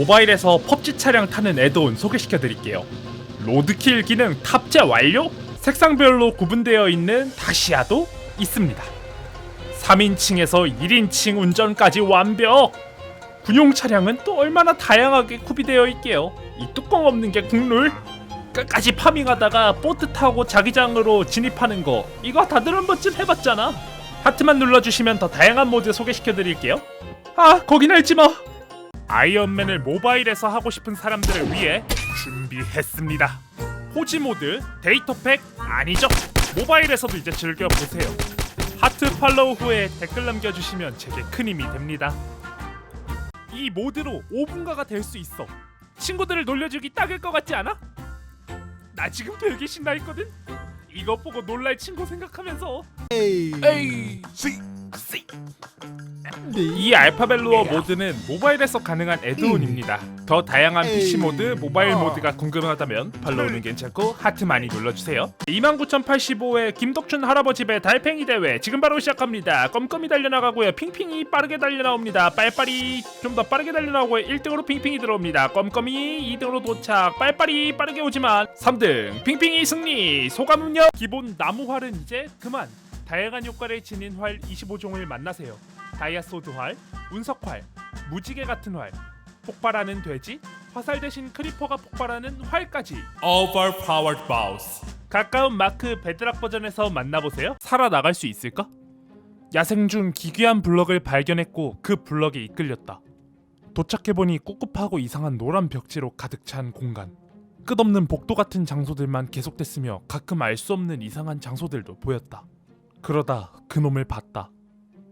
모바일에서 펍지 차량 타는 애드온 소개시켜 드릴게요. 로드킬 기능 탑재 완료? 색상별로 구분되어 있는 다시아도 있습니다. 3인칭에서 1인칭 운전까지 완벽! 군용 차량은 또 얼마나 다양하게 구비되어 있게요. 이 뚜껑 없는 게 국룰? 끝까지 파밍하다가 보트 타고 자기장으로 진입하는 거 이거 다들 한 번쯤 해봤잖아. 하트만 눌러주시면 더 다양한 모드 소개시켜 드릴게요. 아 거긴 알지 마. 아이언맨을 모바일에서 하고 싶은 사람들을 위해 준비했습니다. 호지 모드, 데이터팩 아니죠? 모바일에서도 이제 즐겨 보세요. 하트 팔로우 후에 댓글 남겨주시면 제게 큰 힘이 됩니다. 이 모드로 5분가가 될 수 있어. 친구들을 놀려주기 딱일 것 같지 않아? 나 지금 되게 신나 있거든. 이거 보고 놀랄 친구 생각하면서 에이 씨, 씨. 이 알파벨루어 모드는 모바일에서 가능한 애드온입니다. 더 다양한 PC 모드, 모바일 모드가 궁금하다면 팔로우는 괜찮고 하트 많이 눌러주세요. 29,085회 김덕춘 할아버지 배 달팽이 대회 지금 바로 시작합니다. 껌껌이 달려나가고요. 핑핑이 빠르게 달려나옵니다. 빨빨이 좀 더 빠르게 달려나오고 1등으로 핑핑이 들어옵니다. 껌껌이 2등으로 도착. 빨빨이 빠르게 오지만 3등 핑핑이 승리. 소감은요? 기본 나무활은 이제 그만. 다양한 효과를 지닌 활 25종을 만나세요. 다이아소드 활, 운석 활, 무지개 같은 활, 폭발하는 돼지, 화살 대신 크리퍼가 폭발하는 활까지. Overpowered Boss 가까운 마크 베드락 버전에서 만나보세요. 살아나갈 수 있을까? 야생 중 기괴한 블럭을 발견했고 그 블럭에 이끌렸다. 도착해보니 꿉꿉하고 이상한 노란 벽지로 가득 찬 공간. 끝없는 복도 같은 장소들만 계속됐으며 가끔 알 수 없는 이상한 장소들도 보였다. 그러다 그놈을 봤다